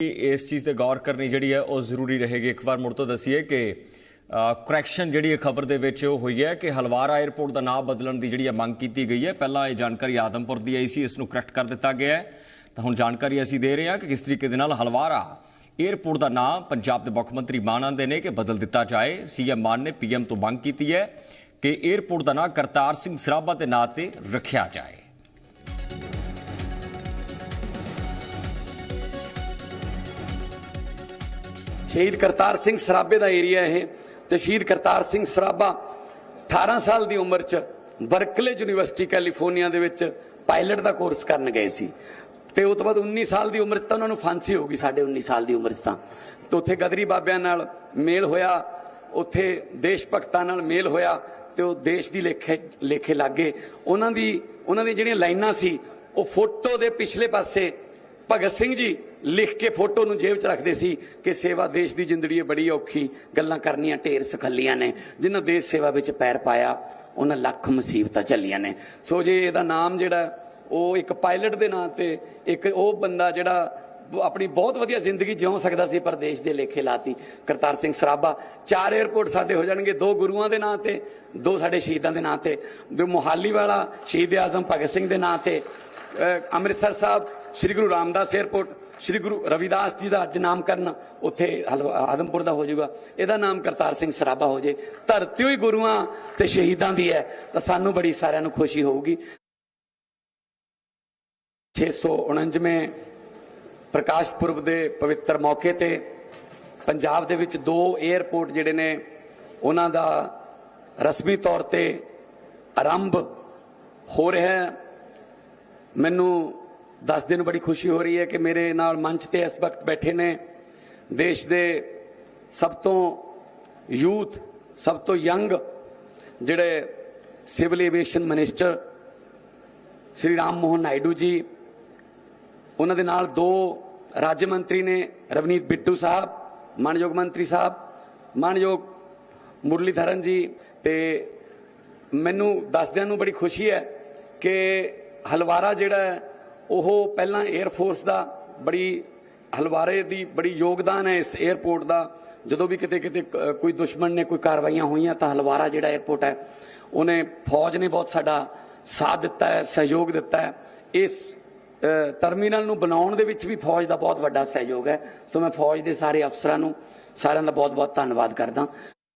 ਇਸ ਚੀਜ਼ ਤੇ ਗੌਰ ਕਰਨੀ ਜਿਹੜੀ ਹੈ ਉਹ ਜ਼ਰੂਰੀ ਰਹੇਗੀ। ਇੱਕ ਵਾਰ ਮੁੜ ਤੋਂ ਦਸੀਏ ਕਿ ਕਰੈਕਸ਼ਨ ਜਿਹੜੀ ਖਬਰ ਦੇ ਵਿੱਚ ਉਹ ਹੋਈ ਹੈ ਕਿ ਹਲਵਾਰਾ 에ਅਰਪੋਰਟ ਦਾ ਨਾਮ ਬਦਲਣ ਦੀ ਜਿਹੜੀ ਮੰਗ ਕੀਤੀ ਗਈ ਹੈ। ਪਹਿਲਾਂ ਇਹ ਜਾਣਕਾਰੀ ਆਦਮਪੁਰ ਦੀ ਆਈ ਸੀ, ਇਸ ਨੂੰ ਕਰੈਕਟ ਕਰ ਦਿੱਤਾ ਗਿਆ ਹੈ। ਤਾਂ ਹੁਣ ਜਾਣਕਾਰੀ ਅਸੀਂ ਦੇ ਰਹੇ ਹਾਂ ਕਿ ਕਿਸ ਤਰੀਕੇ ਦੇ ਨਾਲ ਹਲਵਾਰਾ 에ਅਰਪੋਰਟ ਦਾ ਨਾਮ ਪੰਜਾਬ ਦੇ ਮੁੱਖ ਮੰਤਰੀ ਮਾਨ ਆਂਦੇ ਨੇ ਕਿ ਬਦਲ ਦਿੱਤਾ ਜਾਏ। ਸੀਐਮ ਮਾਨ ਨੇ ਪੀਐਮ ਤੋਂ ਮੰਗ ਕੀਤੀ ਹੈ ਕਿ 에ਅਰਪੋਰਟ ਦਾ ਨਾਮ ਕਰਤਾਰ ਸਿੰਘ ਸਰਾਭਾ ਦੇ ਨਾਂ ਤੇ ਰੱਖਿਆ ਜਾਏ। ਸ਼ਹੀਦ ਕਰਤਾਰ ਸਿੰਘ ਸਰਾਭੇ ਦਾ ਏਰੀਆ ਇਹ, ਤੇ ਸ਼ਹੀਦ ਕਰਤਾਰ ਸਿੰਘ ਸਰਾਭਾ 18 ਸਾਲ ਦੀ ਉਮਰ 'ਚ ਬਰਕਲੇ ਯੂਨੀਵਰਸਿਟੀ, ਕੈਲੀਫੋਰਨੀਆ ਦੇ ਵਿੱਚ ਪਾਇਲਟ ਦਾ ਕੋਰਸ ਕਰਨ ਗਏ ਸੀ। ਤੇ ਉਸ ਤੋਂ ਬਾਅਦ 19 ਸਾਲ ਦੀ ਉਮਰ 'ਚ ਤਾਂ ਉਹਨਾਂ ਨੂੰ ਫਾਂਸੀ ਹੋ ਗਈ ਸਾਡੇ 19 ਸਾਲ ਦੀ ਉਮਰ 'ਚ ਤਾਂ। ਤੇ ਉੱਥੇ ਗਦਰੀ ਬਾਬਿਆਂ ਨਾਲ ਮੇਲ ਹੋਇਆ, ਉੱਥੇ ਦੇਸ਼ ਭਗਤਾਂ ਨਾਲ ਮੇਲ ਹੋਇਆ, ਤੇ ਉਹ ਦੇਸ਼ ਦੀ ਲੇਖੇ ਲੇਖੇ ਲੱਗੇ। ਉਹਨਾਂ ਦੀ, ਉਹਨਾਂ ਦੀਆਂ ਜਿਹੜੀਆਂ ਲਾਈਨਾਂ ਸੀ, ਉਹ ਫੋਟੋ ਦੇ ਪਿਛਲੇ ਪਾਸੇ ਭਗਤ ਸਿੰਘ ਜੀ ਲਿਖ ਕੇ ਫੋਟੋ ਨੂੰ ਜੇਬ 'ਚ ਰੱਖਦੇ ਸੀ ਕਿ ਸੇਵਾ ਦੇਸ਼ ਦੀ ਜ਼ਿੰਦਗੀ ਬੜੀ ਔਖੀ ਗੱਲਾਂ ਕਰਨੀਆਂ ਢੇਰ ਸਖੱਲੀਆਂ ਨੇ। ਜਿਨ੍ਹਾਂ ਦੇਸ਼ ਸੇਵਾ ਵਿੱਚ ਪੈਰ ਪਾਇਆ, ਉਹਨਾਂ ਲੱਖ ਮੁਸੀਬਤਾਂ ਚੱਲੀਆਂ ਨੇ। ਸੋ ਜੇ ਇਹਦਾ ਨਾਮ ਜਿਹੜਾ, ਉਹ ਇੱਕ ਪਾਇਲਟ ਦੇ ਨਾਂ ਤੇ ਇੱਕ ਉਹ ਬੰਦਾ ਜਿਹੜਾ ਆਪਣੀ ਬਹੁਤ ਵਧੀਆ ਜ਼ਿੰਦਗੀ ਜਿਉ ਸਕਦਾ ਸੀ, ਪਰ ਦੇਸ਼ ਦੇ ਲੇਖੇ ਲਾਤੀ। ਕਰਤਾਰ ਸਿੰਘ ਸਰਾਭਾ, ਚਾਰ 에ਅਰਪੋਰਟ ਸਾਡੇ ਹੋ ਜਾਣਗੇ, ਦੋ ਗੁਰੂਆਂ ਦੇ ਨਾਂ ਤੇ, ਦੋ ਸਾਡੇ ਸ਼ਹੀਦਾਂ ਦੇ ਨਾਂ ਤੇ। ਜੋ ਮੋਹਾਲੀ ਵਾਲਾ ਸ਼ਹੀਦ ਆਜ਼ਮ ਭਗਤ ਸਿੰਘ ਦੇ ਨਾਂ ਤੇ ਅੰਮ੍ਰਿਤਸਰ ਸਾਹਿਬ ਸ੍ਰੀ ਗੁਰੂ ਰਾਮਦਾਸ 에ਅਰਪੋਰਟ ਸ੍ਰੀ ਗੁਰੂ ਰਵਿਦਾਸ ਜੀ ਦਾ ਅੱਜ ਨਾਮਕਰਨ ਉੱਥੇ ਹਲਵਾ- ਆਦਮਪੁਰ ਦਾ ਹੋ ਜਾਊਗਾ। ਇਹਦਾ ਨਾਮ ਕਰਤਾਰ ਸਿੰਘ ਸਰਾਭਾ ਹੋ ਜੇ। ਧਰਤੀ ਹੋਈ ਗੁਰੂਆਂ ਤੇ ਸ਼ਹੀਦਾਂ ਦੀ ਹੈ ਤਾਂ ਸਾਨੂੰ ਬੜੀ ਸਾਰਿਆਂ ਨੂੰ ਖੁਸ਼ੀ ਹੋਊਗੀ। 649ਵੇਂ ਪ੍ਰਕਾਸ਼ ਪੁਰਬ ਦੇ ਪਵਿੱਤਰ ਮੌਕੇ ਤੇ ਪੰਜਾਬ ਦੇ ਵਿੱਚ ਦੋ 에ਅਰਪੋਰਟ ਜਿਹੜੇ ਨੇ, ਉਹਨਾਂ ਦਾ ਰਸਮੀ ਤੌਰ ਤੇ ਆਰੰਭ ਹੋ ਰਿਹਾ ਹੈ। ਮੈਨੂੰ ਦੱਸਦੇ ਨੂੰ ਬੜੀ ਖੁਸ਼ੀ ਹੋ ਰਹੀ ਹੈ ਕਿ ਮੇਰੇ ਨਾਲ ਮੰਚ ਤੇ ਇਸ ਵਕਤ ਬੈਠੇ ਨੇ। ਦੇਸ਼ ਦੇ ਸਭ ਤੋਂ ਯੂਥ, ਸਭ ਤੋਂ ਯੰਗ ਜਿਹੜੇ civil aviation minister Shri Ram Mohan Naidu ji, ਉਹਨਾਂ ਦੇ ਨਾਲ ਦੋ ਰਾਜ ਮੰਤਰੀ ਨੇ, ਰਵਨੀਤ ਬਿੱਟੂ ਸਾਹਿਬ, ਮਾਨਯੋਗ ਮੰਤਰੀ ਸਾਹਿਬ, ਮਾਨਯੋਗ ਮੁਰਲੀਧਰਨ ਜੀ ਤੇ ਮੈਨੂੰ ਦੱਸਦਿਆਂ ਨੂੰ ਬੜੀ ਖੁਸ਼ੀ ਹੈ ਕਿ ਹਲਵਾਰਾ ਜਿਹੜਾ ਉਹ ਪਹਿਲਾਂ 에ਅਰ ਫੋਰਸ ਦਾ ਬੜੀ ਹਲਵਾਰੇ ਦੀ ਬੜੀ ਯੋਗਦਾਨ ਹੈ ਇਸ 에ਅਰਪੋਰਟ ਦਾ। ਜਦੋਂ ਵੀ ਕਿਤੇ ਕਿਤੇ ਕੋਈ ਦੁਸ਼ਮਣ ਨੇ ਕੋਈ ਕਾਰਵਾਈਆਂ ਹੋਈਆਂ ਤਾਂ ਹਲਵਾਰਾ ਜਿਹੜਾ 에ਅਰਪੋਰਟ ਹੈ, ਉਹਨੇ ਫੌਜ ਨੇ ਬਹੁਤ ਸਾਡਾ ਸਾਥ ਦਿੱਤਾ ਹੈ, ਸਹਿਯੋਗ ਦਿੱਤਾ ਹੈ। ਇਸ ਟਰਮੀਨਲ ਨੂੰ ਬਣਾਉਣ ਦੇ ਵਿੱਚ ਵੀ ਫੌਜ ਦਾ ਬਹੁਤ ਵੱਡਾ ਸਹਿਯੋਗ ਹੈ। ਸੋ ਮੈਂ ਫੌਜ ਦੇ ਸਾਰੇ ਅਫਸਰਾਂ ਨੂੰ ਸਾਰਿਆਂ ਦਾ ਬਹੁਤ ਬਹੁਤ ਧੰਨਵਾਦ ਕਰਦਾ।